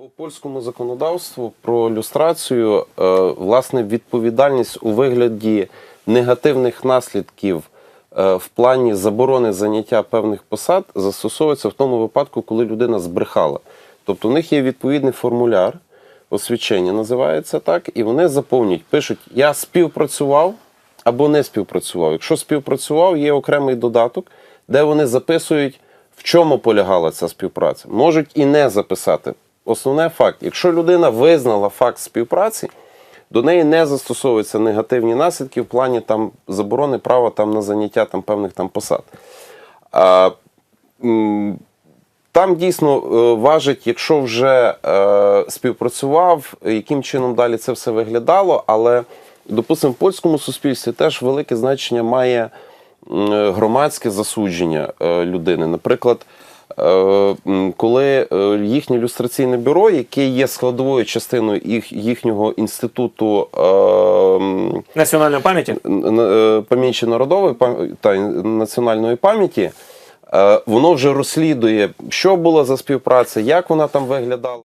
По польському законодавству про люстрацію, е, власне, відповідальність у вигляді негативних наслідків е, в плані заборони заняття певних посад застосовується в тому випадку, коли людина збрехала. Тобто у них є відповідний формуляр, освідчення називається так, і вони заповнюють, пишуть: Я співпрацював або не співпрацював. Якщо співпрацював, є окремий додаток, де вони записують, в чому полягала ця співпраця. Можуть і не записати. Основне факт, якщо людина визнала факт співпраці, до неї не застосовуються негативні наслідки в плані там заборони права там на заняття там певних там посад. А, там дійсно е, важить, якщо вже е, співпрацював, яким чином далі це все виглядало. Але, допустимо, в польському суспільстві теж велике значення має громадське засудження е, людини. Наприклад, коли е, їхнє люстраційне бюро, яке є складовою частиною їх, їхнього інституту е, Національної пам'яті. е, пам'яті народової та національної пам'яті, е, воно вже розслідує, що було за співпраця, як вона там виглядала.